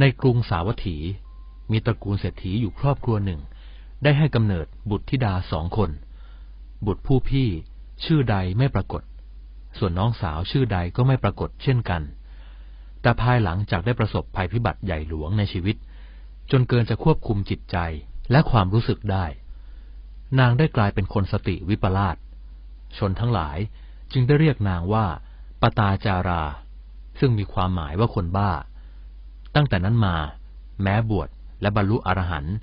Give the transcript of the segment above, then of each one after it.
ในกรุงสาวัตถี มีตระกูลเศรษฐีอยู่ครอบครัวหนึ่ง ได้ให้กำเนิดบุตรธิดาสองคน บุตรผู้พี่ชื่อใดไม่ปรากฏ ส่วนน้องสาวชื่อใดก็ไม่ปรากฏเช่นกัน แต่ภายหลังจากได้ประสบภัยพิบัติใหญ่หลวงในชีวิต จนเกินจะควบคุมจิตใจและความรู้สึกได้ นางได้กลายเป็นคนสติวิปลาสชนทั้งหลายจึงได้เรียกนางว่าปตาจารา ซึ่งมีความหมายว่าคนบ้า ตั้งแต่นั้นมา แม้บวชและบรรลุอรหันต์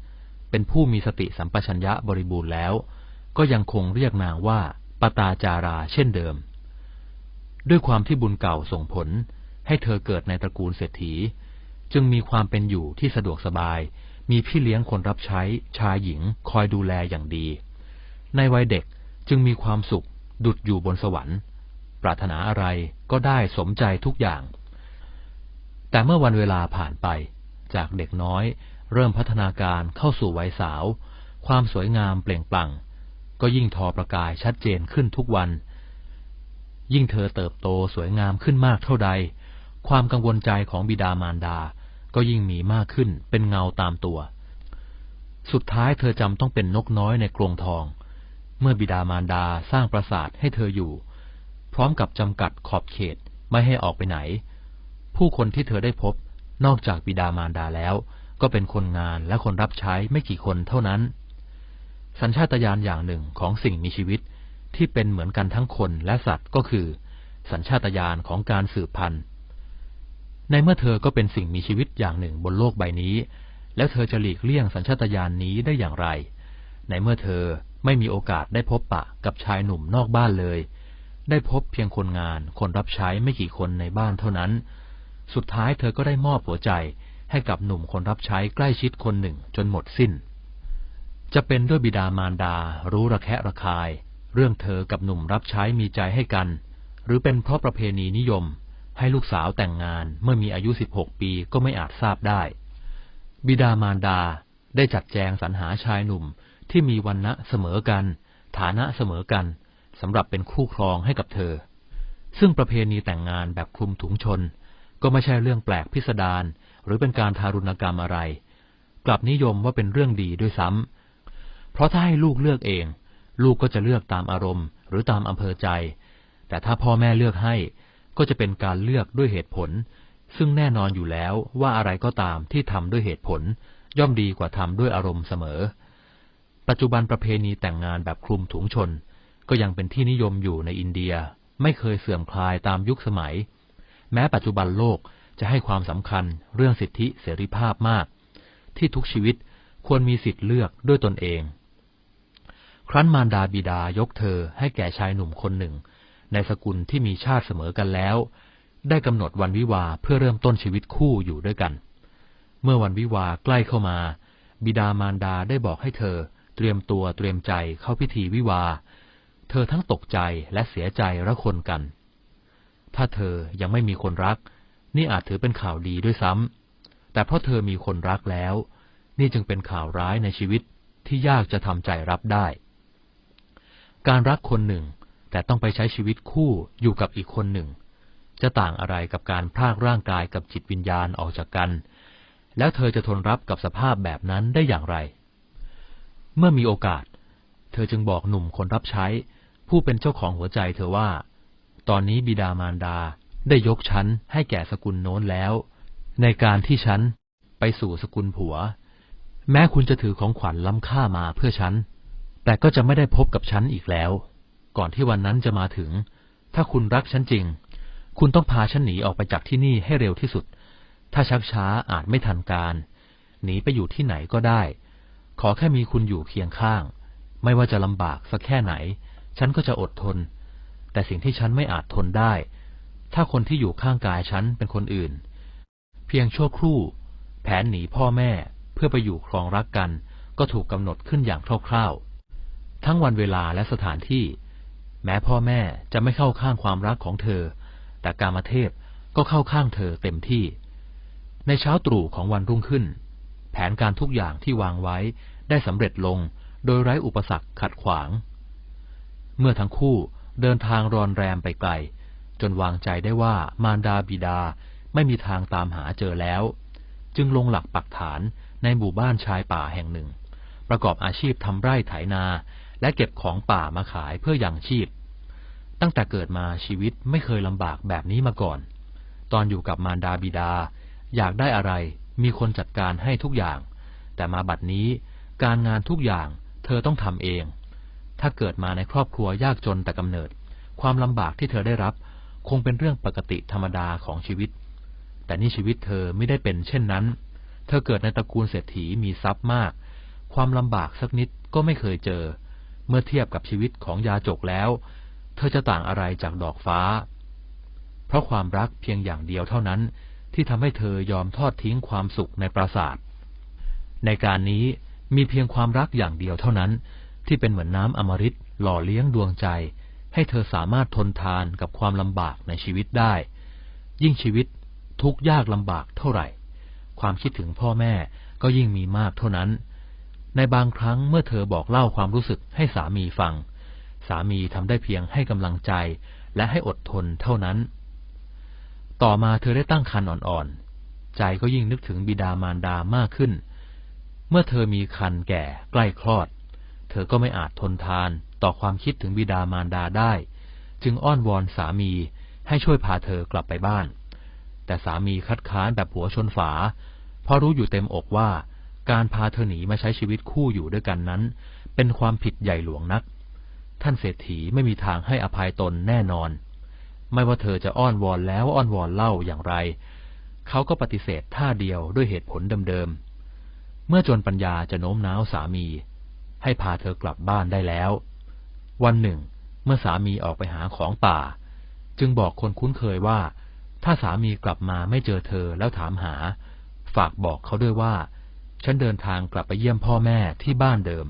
เป็นผู้มีสติสัมปชัญญะบริบูรณ์แล้ว ก็ยังคงเรียกนางว่าปตาจาราเช่นเดิม ด้วยความที่บุญเก่าส่งผลให้เธอเกิดในตระกูลเศรษฐี จึงมีความเป็นอยู่ที่สะดวกสบาย มีพี่เลี้ยงคนรับใช้ชายหญิงคอยดูแลอย่างดี ในวัยเด็กจึงมีความสุขดุดอยู่บนสวรรค์ ปรารถนาอะไรก็ได้สมใจทุกอย่าง แต่เมื่อวันเวลาผ่านไป จากเด็กน้อย เริ่มพัฒนาการเข้าสู่วัยสาว ความสวยงามเปล่งปลั่ง ก็ยิ่งทอประกายชัดเจนขึ้นทุกวัน ยิ่งเธอเติบโตสวยงามขึ้นมากเท่าใด ความกังวลใจของบิดามารดา ก็ยิ่งมีมากขึ้นเป็นเงาตามตัว สุดท้ายเธอจำต้องเป็นนกน้อยในกรงทอง เมื่อบิดามารดาสร้างปราสาทให้เธออยู่ พร้อมกับจำกัดขอบเขตไม่ให้ออกไปไหน ผู้คนที่เธอได้พบ นอกจากบิดามารดาแล้ว ก็เป็นคนงานและคนรับใช้ไม่กี่คนเท่านั้น สัญชาตญาณอย่างหนึ่งของสิ่งมีชีวิตที่เป็นเหมือนกันทั้งคนและสัตว์ก็คือ สัญชาตญาณของการสืบพันธุ์ ในเมื่อเธอก็เป็นสิ่งมีชีวิตอย่างหนึ่งบนโลกใบนี้ แล้วเธอจะหลีกเลี่ยงสัญชาตญาณนนี้ได้อย่างไร ในเมื่อเธอไม่มีโอกาสได้พบปะกับชายหนุ่มนอกบ้านเลย ได้พบเพียงคนงานคนรับใช้ไม่กี่คนในบ้านเท่านั้น สุดท้ายเธอก็ได้มอบหัวใจให้กับหนุ่มคนรับใช้ใกล้ชิดคนหนึ่งจนหมดสิ้น จะเป็นด้วยบิดามารดา รู้ระแคะระคาย เรื่องเธอกับหนุ่มรับใช้มีใจให้กัน หรือเป็นเพราะประเพณีนิยม ให้ลูกสาวแต่งงานเมื่อมีอายุ 16 ปีก็ไม่อาจทราบได้ บิดามารดาได้จัดแจงสรรหาชายหนุ่มที่มีวันณะเสมอกัน ฐานะเสมอกันสำหรับเป็นคู่ครองให้กับเธอ ซึ่งประเพณีแต่งงานแบบคลุมถุงชน ก็ไม่ใช่เรื่องแปลกพิสดารหรือเป็นการทารุณกรรมอะไร กลับนิยมว่าเป็นเรื่องดีด้วยซ้ำเพราะถ้าให้ลูกเลือกเอง ลูกก็จะเลือกตามอารมณ์ หรือตามอำเภอใจ แต่ถ้าพ่อแม่เลือกให้ก็จะเป็นการเลือกด้วยเหตุผล ซึ่งแน่นอนอยู่แล้วว่าอะไรก็ตามที่ทำด้วยเหตุผล ย่อมดีกว่าทำด้วยอารมณ์เสมอ ปัจจุบันประเพณีแต่งงานแบบคลุมถุงชน ก็ยังเป็นที่นิยมอยู่ในอินเดีย ไม่เคยเสื่อมคลายตามยุคสมัย แม้ปัจจุบันโลกจะให้ความสำคัญเรื่องสิทธิเสรีภาพมาก ที่ทุกชีวิตควรมีสิทธิเลือกด้วยตนเอง ครั้นมารดาบิดายกเธอให้แก่ชายหนุ่มคนหนึ่ง ในสกุลที่มีชาติเสมอกันแล้ว ได้กำหนดวันวิวาเพื่อเริ่มต้นชีวิตคู่อยู่ด้วยกัน เมื่อวันวิวาใกล้เข้ามา บิดามารดาได้บอกให้เธอ เตรียมตัวเตรียมใจเข้าพิธีวิวา เธอทั้งตกใจและเสียใจระคนกัน ถ้าเธอยังไม่มีคนรัก นี่อาจถือเป็นข่าวดีด้วยซ้ำ แต่เพราะเธอมีคนรักแล้ว นี่จึงเป็นข่าวร้ายในชีวิตที่ยากจะทำใจรับได้ การรักคนหนึ่ง แต่ต้องไปใช้ชีวิตคู่อยู่กับอีกคนหนึ่ง จะต่างอะไรกับการพรากร่างกายกับจิตวิญญาณออกจากกัน แล้วเธอจะทนรับกับสภาพแบบนั้นได้อย่างไร เมื่อมีโอกาส เธอจึงบอกหนุ่มคนรับใช้ ผู้เป็นเจ้าของหัวใจเธอว่า ตอนนี้บิดามารดาได้ยกฉันให้แก่สกุลโน้นแล้ว ในการที่ฉันไปสู่สกุลผัว แม้คุณจะถือของขวัญล้ำค่ามาเพื่อฉัน แต่ก็จะไม่ได้พบกับฉันอีกแล้ว ก่อนที่วันนั้นจะมาถึง ถ้าคุณรักฉันจริง คุณต้องพาฉันหนีออกไปจากที่นี่ให้เร็วที่สุด ถ้าชักช้าอาจไม่ทันการ หนีไปอยู่ที่ไหนก็ได้ ขอแค่มีคุณอยู่เคียงข้าง ไม่ว่าจะลำบากสักแค่ไหน ฉันก็จะอดทน แต่สิ่งที่ฉันไม่อาจทนได้ ถ้าคนที่อยู่ข้างกายฉันเป็นคนอื่น เพียงชั่วครู่ แผนหนีพ่อแม่เพื่อไปอยู่ครองรักกัน ก็ถูกกำหนดขึ้นอย่างคร่าวๆ ทั้งวันเวลาและสถานที่ แม้พ่อแม่จะไม่เข้าข้างความรักของเธอ แต่กามเทพก็เข้าข้างเธอเต็มที่ ในเช้าตรู่ของวันรุ่งขึ้น แผนการทุกอย่างที่วางไว้ได้สำเร็จลงโดยไร้อุปสรรคขัดขวาง เมื่อทั้งคู่ เดินทางรอนแรมไปไกล จนวางใจได้ว่ามารดาบิดาไม่มีทางตามหาเจอแล้ว จึงลงหลักปักฐานในหมู่บ้านชายป่าแห่งหนึ่ง ประกอบอาชีพทำไร่ไถนา และเก็บของป่ามาขายเพื่อยังชีพ ตั้งแต่เกิดมาชีวิตไม่เคยลำบากแบบนี้มาก่อน ตอนอยู่กับมารดาบิดา อยากได้อะไรมีคนจัดการให้ทุกอย่าง แต่มาบัดนี้การงานทุกอย่างเธอต้องทำเอง ถ้าเกิดมาในครอบครัวยากจนแต่กำเนิด ความลำบากที่เธอได้รับ คงเป็นเรื่องปกติธรรมดาของชีวิต แต่นี่ชีวิตเธอไม่ได้เป็นเช่นนั้น เธอเกิดในตระกูลเศรษฐีมีทรัพย์มาก ความลำบากสักนิดก็ไม่เคยเจอ เมื่อเทียบกับชีวิตของยาจกแล้ว เธอจะต่างอะไรจากดอกฟ้า เพราะความรักเพียงอย่างเดียวเท่านั้น ที่ทำให้เธอยอมทอดทิ้งความสุขในปราสาท ในการนี้มีเพียงความรักอย่างเดียวเท่านั้น ที่เป็นเหมือนน้ำอมฤตหล่อเลี้ยงดวงใจ ให้เธอสามารถทนทานกับความลำบากในชีวิตได้ ยิ่งชีวิตทุกยากลำบากเท่าไหร่ ความคิดถึงพ่อแม่ก็ยิ่งมีมากเท่านั้น ในบางครั้งเมื่อเธอบอกเล่าความรู้สึกให้สามีฟัง สามีทำได้เพียงให้กำลังใจและให้อดทนเท่านั้น ต่อมาเธอได้ตั้งครรภ์อ่อนๆ ใจก็ยิ่งนึกถึงบิดามารดามากขึ้น เมื่อเธอมีคันแก่ใกล้คลอด ธอก็ไม่อาจทนทานต่อความคิดถึงบิดามารดาได้ จึงอ้อนวอนสามีให้ช่วยพาเธอกลับไปบ้าน แต่สามีคัดค้านแบบหัวชนฝา เพราะรู้อยู่เต็มอกว่า การพาเธอหนีมาใช้ชีวิตคู่อยู่ด้วยกันนั้น เป็นความผิดใหญ่หลวงนัก ท่านเศรษฐีไม่มีทางให้อภัยตนแน่นอน ไม่ว่าเธอจะอ้อนวอนแล้วอ้อนวอนเล่าอย่างไร เขาก็ปฏิเสธท่าเดียวด้วยเหตุผลเดิมๆเมื่อจนปัญญาจะโน้มน้าวสามี ให้พาเธอกลับบ้านได้แล้ว วันหนึ่ง เมื่อสามีออกไปหาของป่า จึงบอกคนคุ้นเคยว่า ถ้าสามีกลับมาไม่เจอเธอแล้วถามหา ฝากบอกเขาด้วยว่า ฉันเดินทางกลับไปเยี่ยมพ่อแม่ที่บ้านเดิม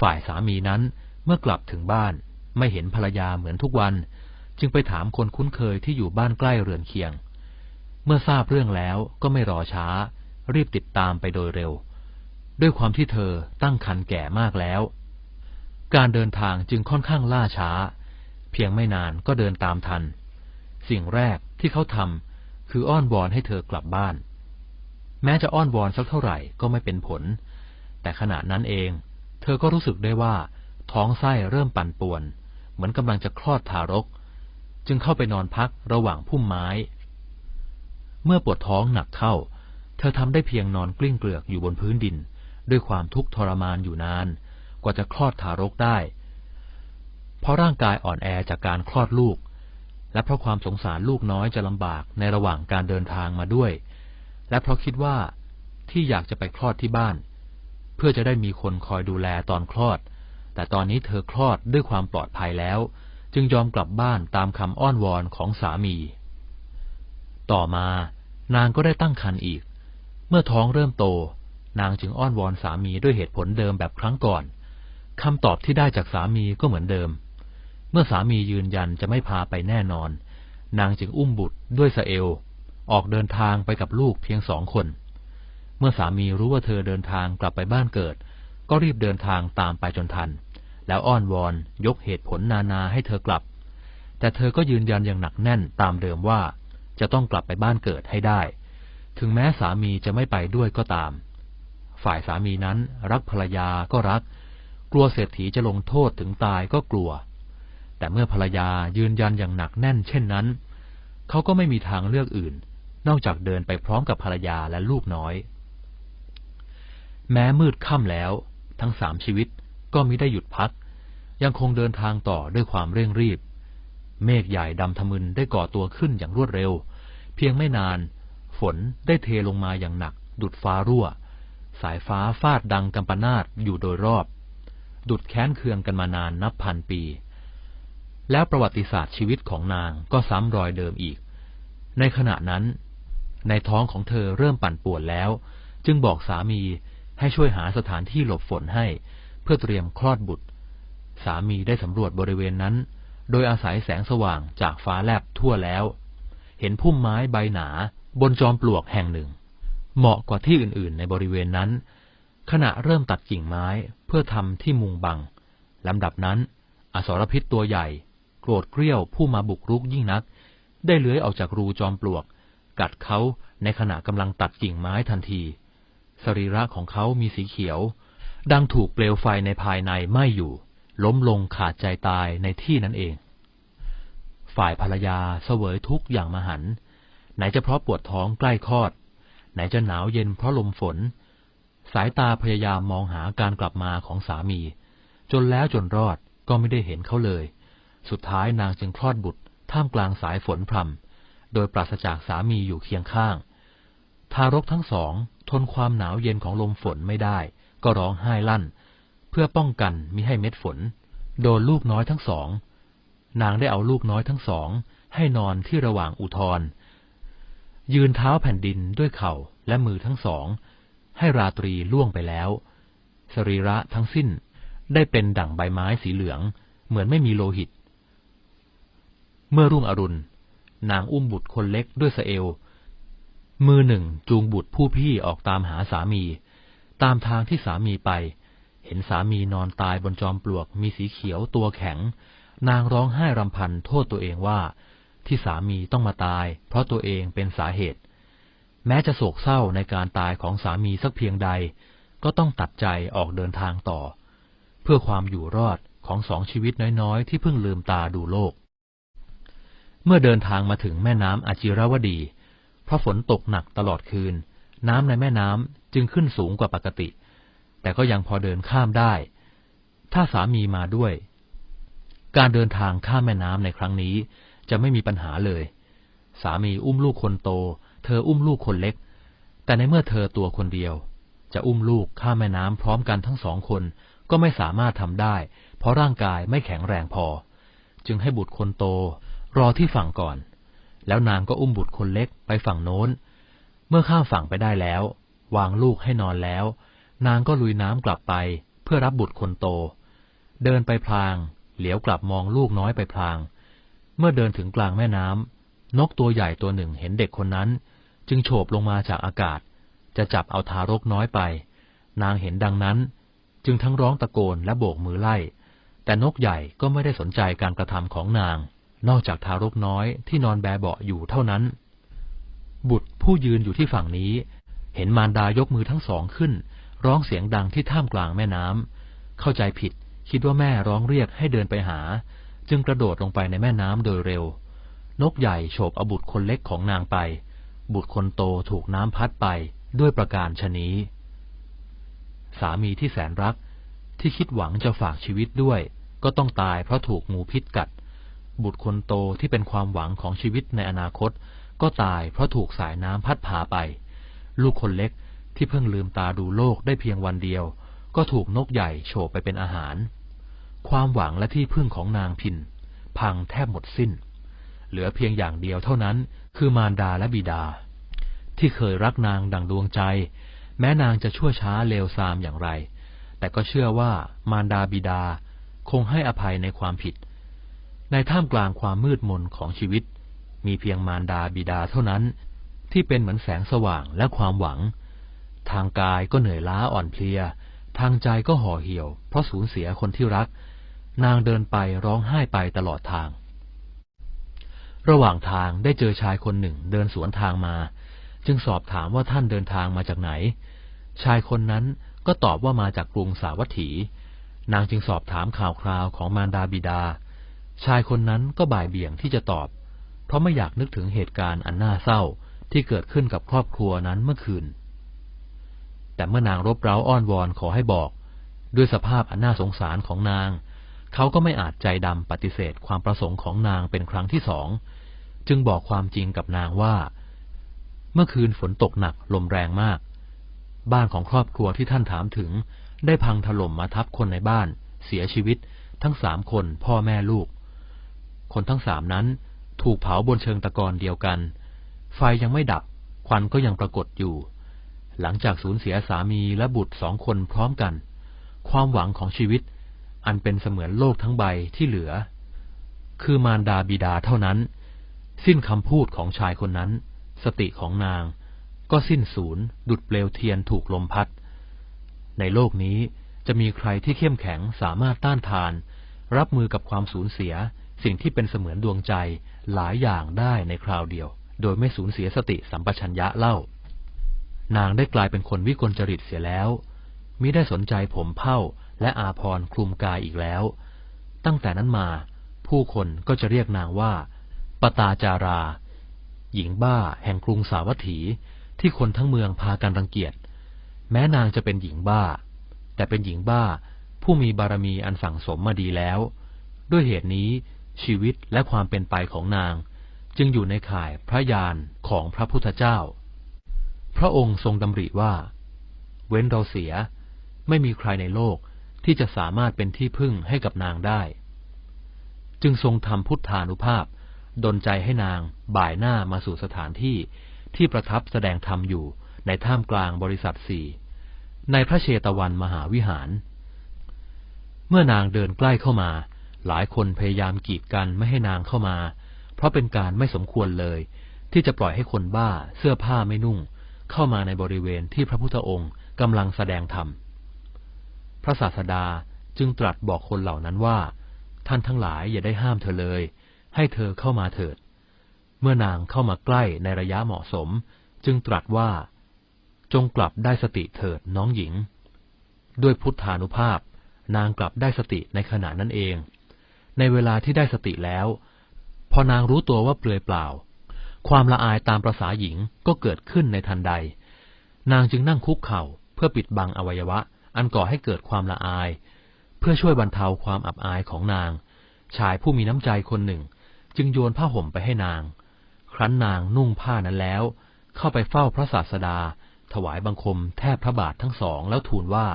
ฝ่ายสามีนั้นเมื่อกลับถึงบ้านไม่เห็นภรรยาเหมือนทุกวัน จึงไปถามคนคุ้นเคยที่อยู่บ้านใกล้เรือนเคียง เมื่อทราบเรื่องแล้วก็ไม่รอช้า รีบติดตามไปโดยเร็ว ด้วยความที่เธอตั้งครรภ์แก่มากแล้ว การเดินทางจึงค่อนข้างล่าช้า เพียงไม่นานก็เดินตามทัน สิ่งแรกที่เขาทำคืออ้อนวอนให้เธอกลับบ้าน แม้จะอ้อนวอนสักเท่าไหร่ก็ไม่เป็นผล แต่ขณะนั้นเอง เธอก็รู้สึกได้ว่า ท้องไส้เริ่มปั่นป่วน เหมือนกำลังจะคลอดทารก จึงเข้าไปนอนพักระหว่างพุ่มไม้ เมื่อปวดท้องหนักเข้า เธอทำได้เพียงนอนกลิ้งเกลือกอยู่บนพื้นดิน ด้วยความทุกข์ทรมานอยู่นาน กว่าจะคลอดทารกได้ เพราะร่างกายอ่อนแอจากการคลอดลูก และเพราะความสงสารลูกน้อยจะลำบากในระหว่างการเดินทางมาด้วย และเพราะคิดว่าที่อยากจะไปคลอดที่บ้าน เพื่อจะได้มีคนคอยดูแลตอนคลอด แต่ตอนนี้เธอคลอดด้วยความปลอดภัยแล้ว จึงยอมกลับบ้านตามคำอ้อนวอนของสามี ต่อมานางก็ได้ตั้งครรภ์อีก เมื่อท้องเริ่มโต นางจึงอ้อนวอนสามีด้วยเหตุผลเดิมแบบครั้งก่อนคำตอบที่ได้จากสามีก็เหมือนเดิม เมื่อสามียืนยันจะไม่พาไปแน่นอน นางจึงอุ้มบุตรด้วยสะเอล ออกเดินทางไปกับลูกเพียงสองคน เมื่อสามีรู้ว่าเธอเดินทางกลับไปบ้านเกิด ก็รีบเดินทางตามไปจนทัน แล้วอ้อนวอนยกเหตุผลนานาให้เธอกลับ แต่เธอก็ยืนยันอย่างหนักแน่นตามเดิมว่า จะต้องกลับไปบ้านเกิดให้ได้ ถึงแม้สามีจะไม่ไปด้วยก็ตาม ฝ่ายสามีนั้น รักภรรยาก็รัก กลัวเศรษฐีจะลงโทษถึงตายก็กลัว แต่เมื่อภรรยายืนยันอย่างหนักแน่นเช่นนั้น เขาก็ไม่มีทางเลือกอื่น นอกจากเดินไปพร้อมกับภรรยาและลูกน้อย แม้มืดค่ำแล้ว ทั้งสามชีวิตก็มิได้หยุดพัก ยังคงเดินทางต่อด้วยความเร่งรีบ เมฆใหญ่ดำทะมึนได้ก่อตัวขึ้นอย่างรวดเร็ว เพียงไม่นาน ฝนได้เทลงมาอย่างหนัก ดุดฟ้ารั่ว สายฟ้าฟาดดังกำปนาตอยู่โดยรอบ ดุดแค้นเคืองกันมานานนับพันปี แล้วประวัติศาสตร์ชีวิตของนางก็ซ้ำรอยเดิมอีก ในขณะนั้น ในท้องของเธอเริ่มปั่นป่วนแล้ว จึงบอกสามีให้ช่วยหาสถานที่หลบฝนให้ เพื่อเตรียมคลอดบุตร สามีได้สำรวจบริเวณนั้น โดยอาศัยแสงสว่างจากฟ้าแลบทั่วแล้ว เห็นพุ่มไม้ใบหนาบนจอมปลวกแห่งหนึ่ง เหมาะกว่าที่อื่นๆ ในบริเวณนั้น ขณะเริ่มตัดกิ่งไม้เพื่อทำที่มุงบังลำดับนั้น อสรพิษตัวใหญ่ โกรธเกรี้ยวผู้มาบุกรุกยิ่งนัก ได้เลื้อยออกจากรูจอมปลวก กัดเขาในขณะกำลังตัดกิ่งไม้ทันที สรีระของเขามีสีเขียว ดังถูกเปลวไฟในภายในไหม้อยู่ ล้มลงขาดใจตายในที่นั้นเอง ฝ่ายภรรยาเสวยทุกข์อย่างมหัน ไหนจะเพราะปวดท้องใกล้คลอด ไหนจะหนาวเย็นเพราะลมฝน สายตาพยายามมองหาการกลับมาของสามี จนแล้วจนรอดก็ไม่ได้เห็นเขาเลย สุดท้ายนางจึงคลอดบุตร ท่ามกลางสายฝนพรำโดยปราศจากสามีอยู่เคียงข้าง ทารกทั้งสอง ทนความหนาวเย็นของลมฝนไม่ได้ ก็ร้องไห้ลั่น เพื่อป้องกันมิให้เม็ดฝน โดนลูกน้อยทั้งสอง นางได้เอาลูกน้อยทั้งสอง ให้นอนที่ระหว่างอุทธร ยืนเท้าแผ่นดินด้วยเข่าและมือทั้งสอง ให้ราตรีล่วงไปแล้ว สรีระทั้งสิ้นได้เป็นดั่งใบไม้สีเหลือง เหมือนไม่มีโลหิต เมื่อรุ่งอรุณ นางอุ้มบุตรคนเล็กด้วยสเอวมือหนึ่งจูงบุตรผู้พี่ออกตามหาสามี ตามทางที่สามีไป เห็นสามีนอนตายบนจอมปลวกมีสีเขียวตัวแข็ง นางร้องไห้รำพันโทษตัวเองว่า ที่สามีต้องมาตาย เพราะตัวเองเป็นสาเหตุ แม้จะโศกเศร้าในการตายของสามีสักเพียงใด ก็ต้องตัดใจออกเดินทางต่อ เพื่อความอยู่รอดของสองชีวิตน้อยๆ ที่เพิ่งลืมตาดูโลก เมื่อเดินทางมาถึงแม่น้ำอาจิรวดี เพราะฝนตกหนักตลอดคืน น้ำในแม่น้ำจึงขึ้นสูงกว่าปกติ แต่ก็ยังพอเดินข้ามได้ ถ้าสามีมาด้วย การเดินทางข้ามแม่น้ำในครั้งนี้ จะไม่มีปัญหาเลย สามีอุ้มลูกคนโต เธออุ้มลูกคนเล็ก แต่ในเมื่อเธอตัวคนเดียว จะอุ้มลูกข้ามแม่น้ำพร้อมกันทั้งสองคนก็ไม่สามารถทำได้ เพราะร่างกายไม่แข็งแรงพอ จึงให้บุตรคนโต รอที่ฝั่งก่อน แล้วนางก็อุ้มบุตรคนเล็กไปฝั่งโน้น เมื่อข้ามฝั่งไปได้แล้ว วางลูกให้นอนแล้ว นางก็ลุยน้ำกลับไป เพื่อรับบุตรคนโต เดินไปพลาง เหลียวกลับมองลูกน้อยไปพลาง เมื่อเดินถึงกลางแม่น้ำนกตัวใหญ่ตัวหนึ่งเห็นเด็กคนนั้น จึงโฉบลงมาจากอากาศ จะจับเอาทารกน้อยไป นางเห็นดังนั้น จึงทั้งร้องตะโกนและโบกมือไล่ แต่นกใหญ่ก็ไม่ได้สนใจการกระทำของนาง นอกจากทารกน้อยที่นอนแบเบาะอยู่เท่านั้น บุตรผู้ยืนอยู่ที่ฝั่งนี้ เห็นมารดายกมือทั้งสองขึ้น ร้องเสียงดังที่ท่ามกลางแม่น้ำเข้าใจผิดคิดว่าแม่ร้องเรียกให้เดินไปหา จึงกระโดดลงไปในแม่น้ำโดยเร็ว นกใหญ่โฉบเอาบุตรคนเล็กของนางไป บุตรคนโตถูกน้ำพัดไปด้วยประการชนี้ สามีที่แสนรักที่คิดหวังจะฝากชีวิตด้วย ก็ต้องตายเพราะถูกงูพิษกัด บุตรคนโตที่เป็นความหวังของชีวิตในอนาคต ก็ตายเพราะถูกสายน้ำพัดพาไป ลูกคนเล็กที่เพิ่งลืมตาดูโลกได้เพียงวันเดียว ก็ถูกนกใหญ่โฉบไปเป็นอาหาร ความหวังและที่พึ่งของนางพิน พังแทบหมดสิ้น เหลือเพียงอย่างเดียวเท่านั้นคือมารดาและบิดา ที่เคยรักนางดังดวงใจ แม้นางจะชั่วช้าเลวทรามอย่างไร แต่ก็เชื่อว่ามารดาบิดาคงให้อภัยในความผิด ในท่ามกลางความมืดมนของชีวิต มีเพียงมารดาบิดาเท่านั้น ที่เป็นเหมือนแสงสว่างและความหวัง ทางกายก็เหนื่อยล้าอ่อนเพลีย ทางใจก็ห่อเหี่ยว เพราะสูญเสียคนที่รัก นางเดินไปร้องไห้ไปตลอดทาง ระหว่างทางได้เจอชายคนหนึ่งเดินสวนทางมา จึงสอบถามว่าท่านเดินทางมาจากไหน ชายคนนั้นก็ตอบว่ามาจากกรุงสาวัตถี นางจึงสอบถามข่าวคราวของมารดาบิดา ชายคนนั้นก็บ่ายเบี่ยงที่จะตอบ เพราะไม่อยากนึกถึงเหตุการณ์อันน่าเศร้าที่เกิดขึ้นกับครอบครัวนั้นเมื่อคืน แต่เมื่อนางรบเร้าอ้อนวอนขอให้บอก ด้วยสภาพอันน่าสงสารของนาง เขาก็ไม่อาจใจดำปฏิเสธความประสงค์ของนางเป็นครั้งที่สอง จึงบอกความจริงกับนางว่า เมื่อคืนฝนตกหนักลมแรงมาก บ้านของครอบครัวที่ท่านถามถึง ได้พังถล่มมาทับคนในบ้าน เสียชีวิต ทั้งสามคนพ่อแม่ลูก คนทั้งสามนั้นถูกเผาบนเชิงตะกอนเดียวกัน ไฟยังไม่ดับ ควันก็ยังปรากฏอยู่ หลังจากสูญเสียสามีและบุตรสองคนพร้อมกัน ความหวังของชีวิต อันเป็นเสมือนโลกทั้งใบที่เหลือ คือมารดาบิดาเท่านั้น สิ้นคำพูดของชายคนนั้น สติของนาง ก็สิ้นสูญดุดเปลวเทียนถูกลมพัด ในโลกนี้จะมีใครที่เข้มแข็งสามารถต้านทาน รับมือกับความสูญเสีย สิ่งที่เป็นเสมือนดวงใจหลายอย่างได้ในคราวเดียว โดยไม่สูญเสียสติสัมปชัญญะเล่า นางได้กลายเป็นคนวิกลจริตเสียแล้วมิได้สนใจผมเผ้า และอาพรคลุมกายอีกแล้ว ตั้งแต่นั้นมา ผู้คนก็จะเรียกนางว่า ปตาจารา หญิงบ้าแห่งกรุงสาวัตถี ที่คนทั้งเมืองพากันรังเกียจ แม้นางจะเป็นหญิงบ้า แต่เป็นหญิงบ้าผู้มีบารมีอันสั่งสมมาดีแล้ว ด้วยเหตุนี้ชีวิตและความเป็นไปของนาง จึงอยู่ในข่ายพระยานของพระพุทธเจ้า พระองค์ทรงดำริว่า เว้นเราเสียไม่มีใครในโลก ที่จะสามารถเป็นที่พึ่งให้กับนางได้ จึงทรงทำพุทธานุภาพ ดลใจให้นางบ่ายหน้ามาสู่สถานที่ที่ประทับแสดงธรรมอยู่ในท่ามกลางบริษัทสี่ในพระเชตวันมหาวิหาร เมื่อนางเดินใกล้เข้ามา หลายคนพยายามกีดกันไม่ให้นางเข้ามา เพราะเป็นการไม่สมควรเลย ที่จะปล่อยให้คนบ้าเสื้อผ้าไม่นุ่ง เข้ามาในบริเวณที่พระพุทธองค์กำลังแสดงธรรม ระศาสดาจึงตรัสบอกคนเหล่านั้นว่า ท่านทั้งหลายอย่าได้ห้ามเธอเลย ให้เธอเข้ามาเถิด เมื่อนางเข้ามาใกล้ในระยะเหมาะสม จึงตรัสว่า จงกลับได้สติเถิดน้องหญิง ด้วยพุทธานุภาพ นางกลับได้สติในขณะนั้นเอง ในเวลาที่ได้สติแล้ว พอนางรู้ตัวว่าเปลือยเปล่า ความละอายตามประษาหญิงก็เกิดขึ้นในทันใด นางจึงนั่งคุกเข่าเพื่อปิดบังอวัยวะ อันก่อให้เกิดความละอาย เพื่อช่วยบรรเทาความอับอายของนาง ชายผู้มีน้ำใจคนหนึ่ง จึงโยนผ้าห่มไปให้นาง ครั้นนางนุ่งผ้านั้นแล้ว เข้าไปเฝ้าพระศาสดา ถวายบังคมแทบพระบาททั้งสองแล้วทูลว่า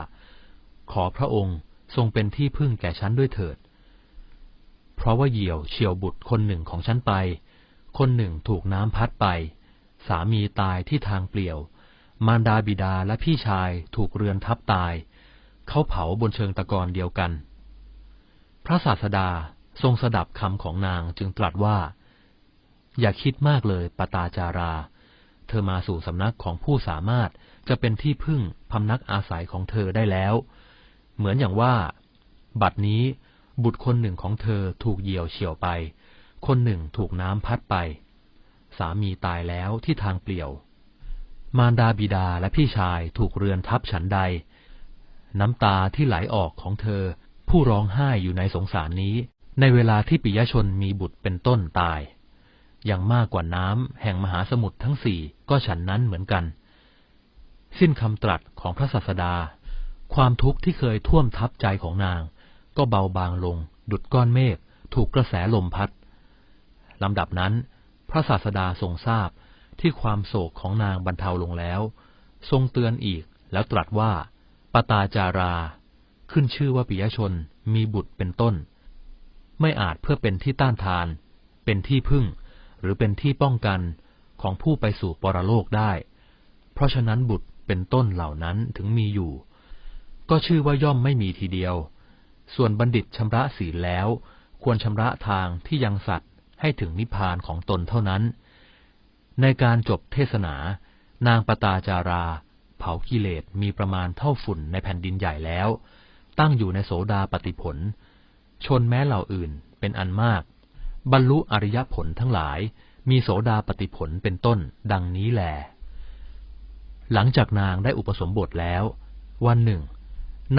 ขอพระองค์ทรงเป็นที่พึ่งแก่ฉันด้วยเถิด เพราะว่าเหยี่ยวเฉียวบุตรคนหนึ่งของฉันไป คนหนึ่งถูกน้ำพัดไป สามีตายที่ทางเปลี่ยว มารดาบิดาและพี่ชายถูกเรือนทับตาย เขาเผาบนเชิงตะกอนเดียวกัน พระศาสดาทรงสดับคำของนางจึงตรัสว่า อย่าคิดมากเลยปตาจารา เธอมาสู่สำนักของผู้สามารถจะเป็นที่พึ่งพำนักอาศัยของเธอได้แล้ว เหมือนอย่างว่า บัดนี้บุตรคนหนึ่งของเธอถูกเหยี่ยวเฉียวไป คนหนึ่งถูกน้ำพัดไป สามีตายแล้วที่ทางเปลี่ยว มารดาบิดาและพี่ชายถูกเรือนทับฉันใด น้ำตาที่ไหลออกของเธอ ผู้ร้องไห้อยู่ในสงสารนี้ ในเวลาที่ปิยชนมีบุตรเป็นต้นตาย อย่างมากกว่าน้ำแห่งมหาสมุทรทั้งสี่ก็ฉันนั้นเหมือนกัน สิ้นคำตรัสของพระศาสดา ความทุกข์ที่เคยท่วมทับใจของนาง ก็เบาบางลง ดุดก้อนเมฆถูกกระแสลมพัดลำดับนั้น พระศาสดาทรงทราบที่ความโศกของนางบรรเทาลงแล้ว ทรงเตือนอีกแล้วตรัสว่า ปตาจารา ขึ้นชื่อว่าปิยชนมีบุตรเป็นต้น ไม่อาจเพื่อเป็นที่ต้านทาน เป็นที่พึ่ง หรือเป็นที่ป้องกันของผู้ไปสู่ปรโลกได้ เพราะฉะนั้นบุตรเป็นต้นเหล่านั้นถึงมีอยู่ ก็ชื่อว่าย่อมไม่มีทีเดียว ส่วนบัณฑิตชำระศีลแล้ว ควรชำระทางที่ยังสัตว์ให้ถึงนิพพานของตนเท่านั้น ในการจบเทศนา นางปตาจารา เผากิเลสมีประมาณเท่าฝุ่นในแผ่นดินใหญ่แล้ว ตั้งอยู่ในโสดาปฏิผล ชนแม้เหล่าอื่นเป็นอันมาก บรรลุอริยผลทั้งหลาย มีโสดาปฏิผลเป็นต้นดังนี้แล หลังจากนางได้อุปสมบทแล้ว วันหนึ่ง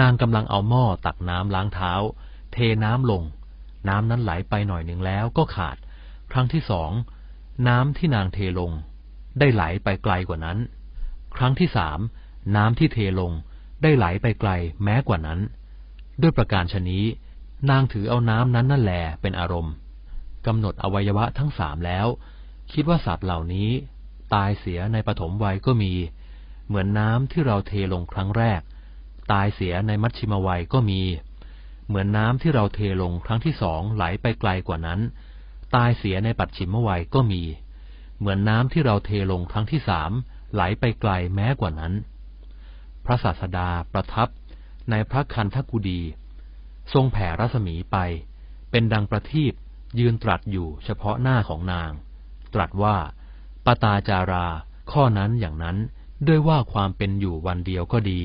นางกำลังเอาหม้อตักน้ำล้างเท้า เทน้ำลง น้ำนั้นไหลไปหน่อยหนึ่งแล้วก็ขาด ครั้งที่สองน้ำที่นางเทลง ได้ไหลไปไกลกว่านั้น ครั้งที่สามน้ำที่เทลงได้ไหลไปไกลแม้กว่านั้น ด้วยประการชนี้ นางถือเอาน้ำนั้นนั่นแหลเป็นอารมณ์กำหนดอวัยวะทั้งสามแล้ว คิดว่าสัตว์เหล่านี้ ตายเสียในปฐมวัยก็มี เหมือนน้ำที่เราเทลงครั้งแรก ตายเสียในมัชชิมวัยก็มี เหมือนน้ำที่เราเทลงครั้งที่สองไหลไปไกลกว่านั้น ตายเสียในปัจฉิมวัยก็มี เหมือนน้ำที่เราเทลงครั้งที่สาม ไหลไปไกลแม้กว่านั้น พระศาสดาประทับในพระคันธกุดี ทรงแผ่รัศมีไป เป็นดังประทีปยืนตรัสอยู่เฉพาะหน้าของนาง ตรัสว่าปตาจารา ข้อนั้นอย่างนั้นด้วยว่าความเป็นอยู่วันเดียวก็ดี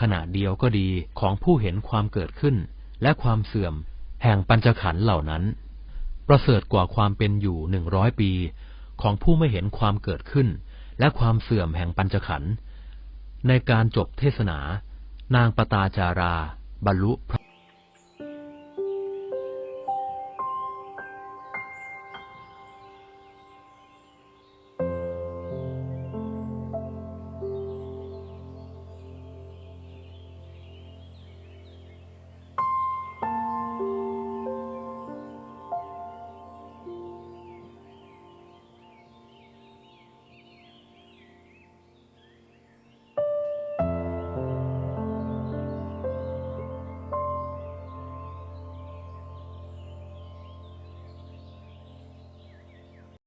ขณะเดียวก็ดีของผู้เห็นความเกิดขึ้น และความเสื่อม แห่งปัญจขันธ์เหล่านั้น ประเสริฐกว่าความเป็นอยู่หนึ่งร้อยปี ของผู้ไม่เห็นความเกิดขึ้น และความเสื่อมแห่งปัญจขันธ์ในการจบเทศนา นางปตาจารา บรรลุพระ